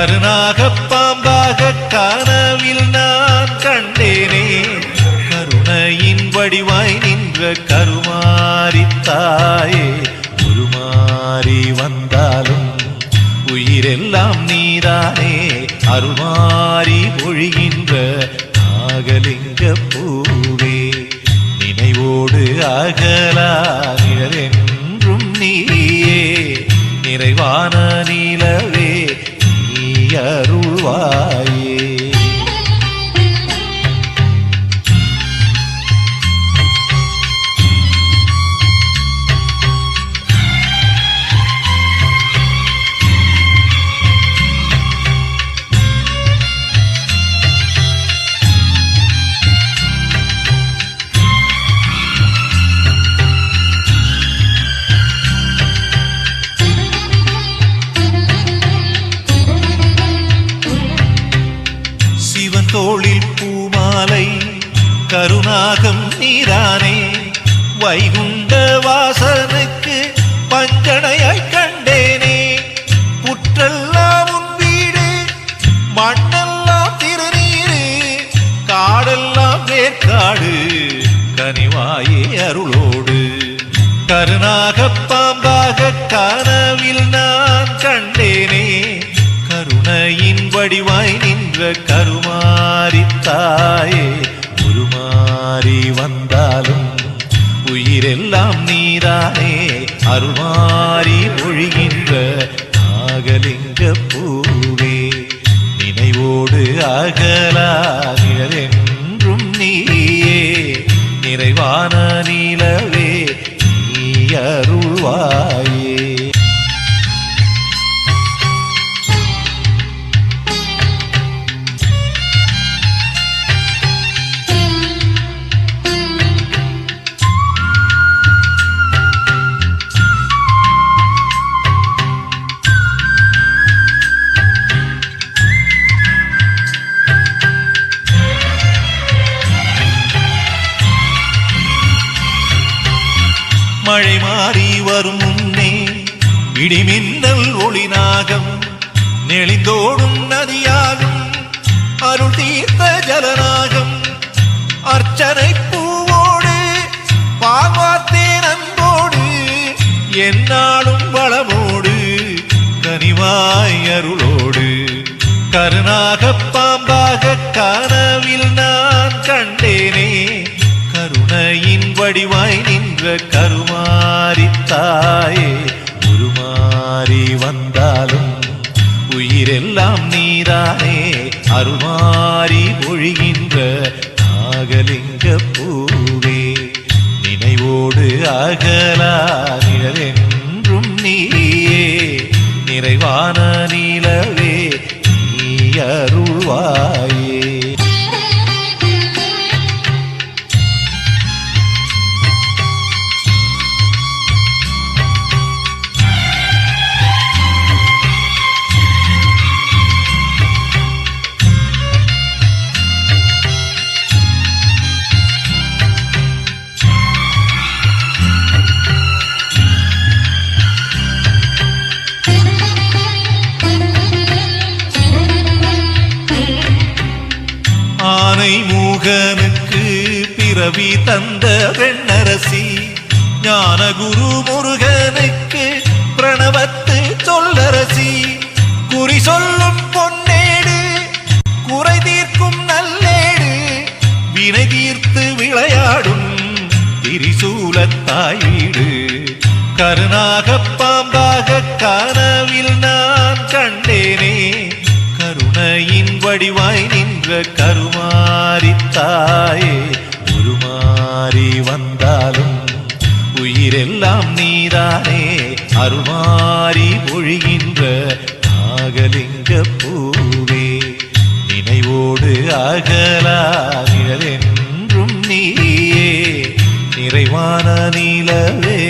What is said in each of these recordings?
கருணாக பாம்பாக கனவில் நான் கண்டேனே. கருணையின் வடிவாய் நின்ற கருமாரி தாயே உருமாறி வந்தாலும் உயிரெல்லாம் நீதானே. அருள்மாறி ஒழிகின்ற நாகலிங்க பூவே. நினைவோடு அகலா நிழலென்றும் நீயே. நிறைவான நீ நீ மாலை கருணாகம் நீரானே வைகுண்ட வாசனுக்கு பஞ்சனையாய் கண்டேனே. புற்றெல்லாம் உன் வீடு மண்ணெல்லாம் திருநீரு காடெல்லாம் வேர்க்காடு கனிவாயே அருளோடு. கருணாக பாம்பாக கனவில் நான் கண்டேனே கருணையின் வடிவாய் நின்ற கரு தாயே உருமாறி வந்தாலும் உயிரெல்லாம் நீதானே. அருமாறி பொழிகின்ற நாகலிங்க பூவே நினைவோடு அகலா நிழலென்றும் நீயே. நிறைவான நிலவே நீ அருள்வாயே. இடிமின்னல் ஒளிநாகம் நெளிந்தோடும் நதியாகும் அருள் தீர்த்த ஜலநாகம். அர்ச்சனை பூவோடு பால்வாத்தேன் அன்போடு என்னாலும் வளமோடு கனிவாய் அருளோடு. கருணாக பாம்பாக கனவில் நான் கண்டேனே கருணையின் வடிவாய் நின்ற கருமாரி மாறி வந்தாலும் உயிரெல்லாம் நீதானே. அருமாறி பொழிகின்ற நாகலிங்க பூவே நினைவோடு அகலா நிழலென்றும் நீயே. நிறைவான நிலவே நீ அருள்வாயே. தந்த வெண்ணரசி ஞான குரு முருகனுக்கு பிரணவத்து சொல்லரசி. குறி சொல்லும் பொன்னேடு குறை தீர்க்கும் நல்லேடு வினை தீர்த்து விளையாடும் திரிசூலத்தாய் வீடு கருணாக பாம்பாக கனவில் நான் கண்டேனே கருணையின் வடிவாய் நின்ற கருமாரித்தாயே மாறி வந்தாலும் உயிரெல்லாம் நீதானே. அருமாறி பொழிகின்ற நாகலிங்க பூவே நினைவோடு அகலா நிழலென்றும் நீயே. நிறைவான நிலவே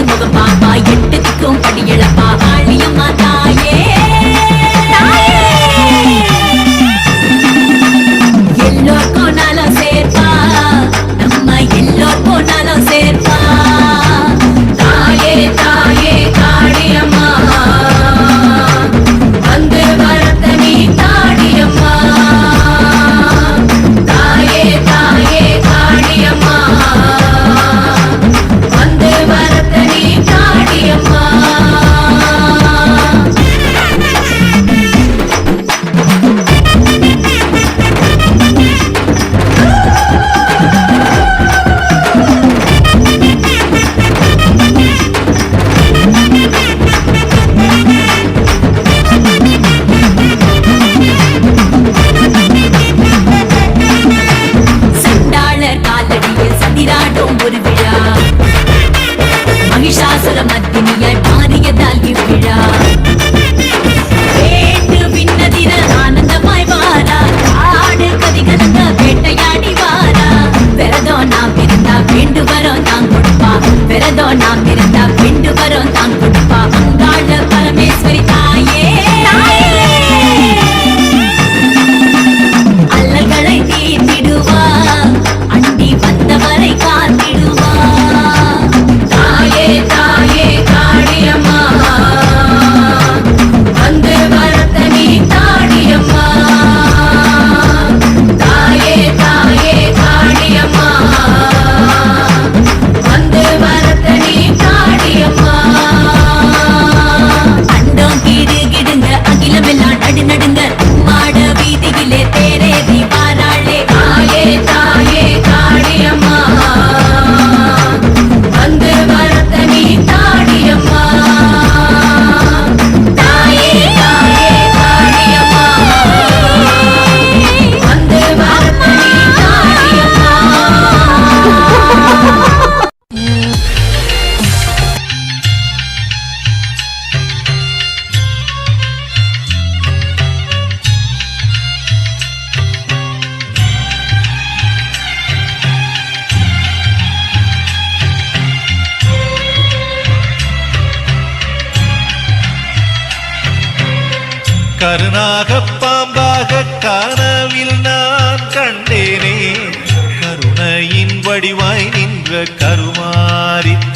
முகம் பாப்பா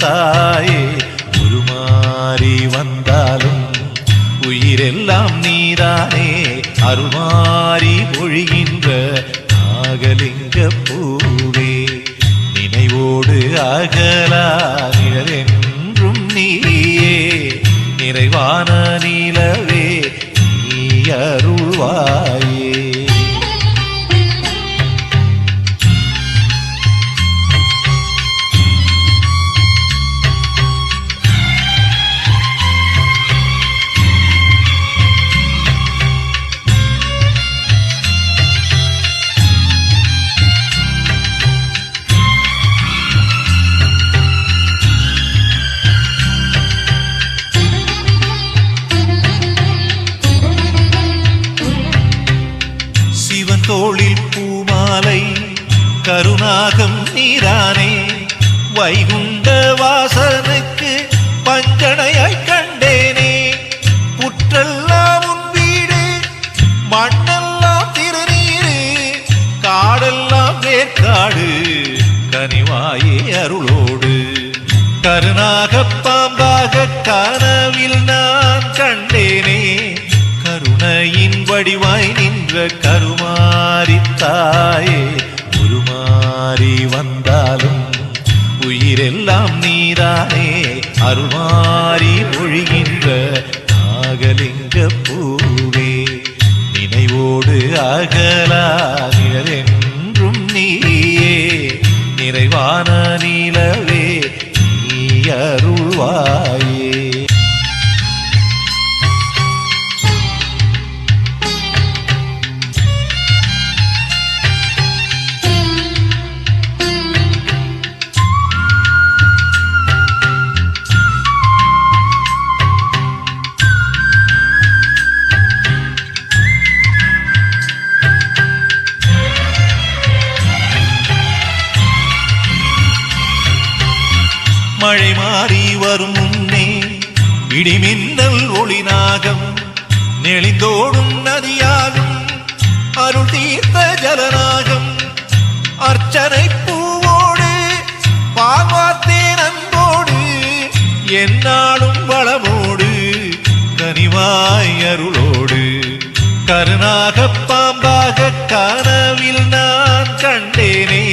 தாயே உருமாறி வந்தாலும் உயிரெல்லாம் நீதானே. அருமாறி ஒழிகின்ற நாகலிங்க பூவே நினைவோடு அகலா நாகம் நீரானே. வைகுண்ட வாசனுக்கு பஞ்சனையாய் கண்டேனே. புற்றெல்லாம் உன் வீடு மண்ணெல்லாம் திருநீரு காடெல்லாம் வேர்க்காடு கனிவாயே அருளோடு. கருணாக பாம்பாக கனவில் நான் கண்டேனே. கருணையின் வடிவாய் நின்ற கருமாரி எல்லாம் நீரானே அருமாறி ஒழிகின்ற நாகலிங்க பூவே. நினைவோடு அகலா நிழலென்றும் நீயே. நிறைவான மழை மாறி வரும் முன்னே இடிமின்னல் ஒளிநாகம் நெளிந்தோடும் நதியாகும் அருள் தீர்த்த ஜலநாகம். அர்ச்சனை பூவோடு பால்வார்த்தேன் அன்போடு என்னாலும் வளமோடு கனிவாய் அருளோடு. கருணாக பாம்பாக கனவில் நான் கண்டேனே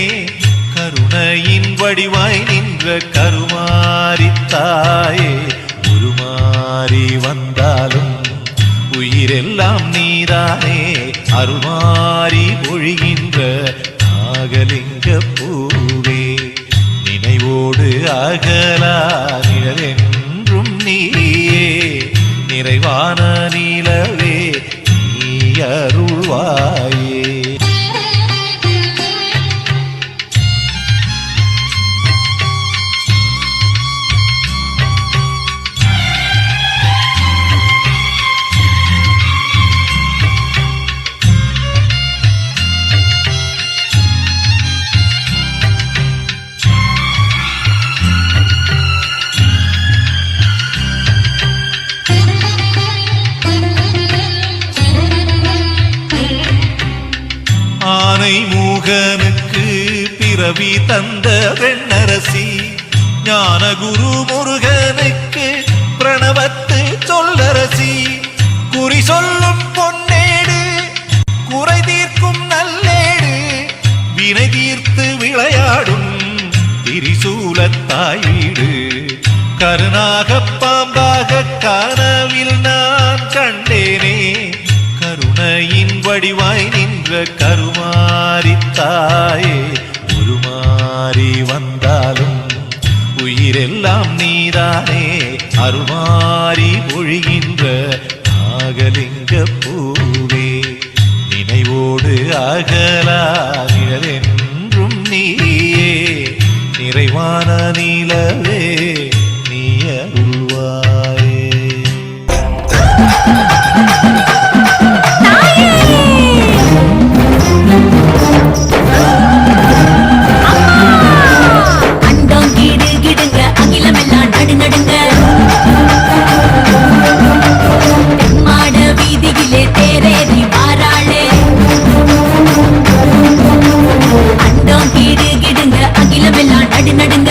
கருணையின் வடிவாய் நின்ற கருமாரி உயிரெல்லாம் நீதானே அருமாறி பொழிகின்ற நாகலிங்க பூவே. நினைவோடு அகலா நிழலென்றும் நீயே. நிறைவான நிலவே நீ அருள்வாய். அனுப்பி தந்த வெண்ணரசி ஞானகுரு முருகன் நீதானே அருள்மாறி ஒழுகின்ற நாகலிங்க பூவே. நினைவோடு அகலா நிழலென்றும் நீயே. நிறைவான நிலவே நடு நடுங்க